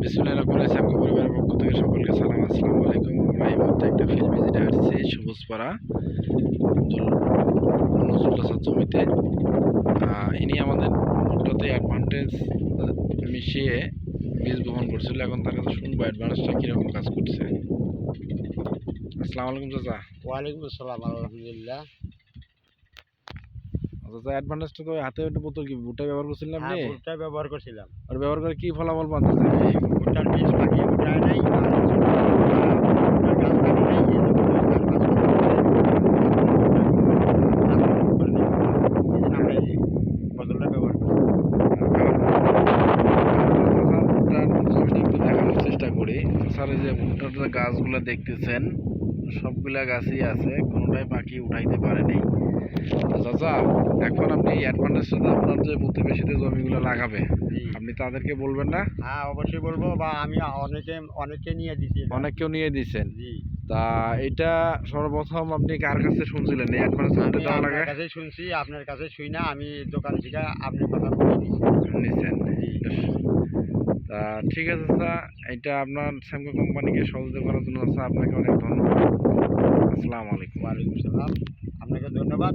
বিসমুল্লাহ রহমান ইসলামকে পরিবারের পক্ষ থেকে সকলকে সালাম। আসসালামু আলাইকুম। আমরা এই মুহূর্তে একটা ফিল্ড ভিজিটে আসছি, সবুজপাড়া আব্দুল নজরুল হাসান জমিতে। ইনি আমাদের ভুট্টাতে অ্যাডভান্টেজ মিশিয়ে বীজ বপন করছিল। এখন তার কাছে শুনব অ্যাডভান্সটা কীরকম কাজ করছে। আসসালামু আলাইকুম চাচা। ওয়ালাইকুম আসসালাম, আলহামদুলিল্লাহ। চাচা অ্যাডভান্টেজটা তো হাতে বোতল কি? ভুট্টা ব্যবহার করছিলেন আপনি হ্যাঁ ব্যবহার করছিলাম। আর ব্যবহার করে কি ফলাফল পান বীজ পাকিয়ে নাই স্যার এই যে ভুট্টার গাছগুলো দেখতেছেন সবগুলা গাছই আছে কোনোটাই পাখি উঠাইতে পারেনি চাচা এখন আপনি অ্যাডভান্টেজটা আপনার যে প্রতিবেশীতে জমিগুলো লাগাবে। আপনি তাদেরকে বলবেন না? হ্যাঁ অবশ্যই বলব বা আমি অনেকে অনেকে নিয়ে দিছি এটা। অনেককেও নিয়ে দিছেন? জি। তা এটা সর্বপ্রথম আপনি কার কাছে শুনছিলেন? এই অ্যাডভান্স আমি দেওয়া লাগে আপনার কাছে শুনছি আপনার কাছে শুই না আমি দোকান থেকে আপনার কথা বলে নিছেন? তা ঠিক আছে স্যার এটা আপনার স্যামকো কোম্পানিকে সহযোগিতা করার জন্য স্যার আপনাকে অনেক ধন্যবাদ। আসসালামু আলাইকুম। ওয়ালাইকুম সালাম। আপনাকে ধন্যবাদ।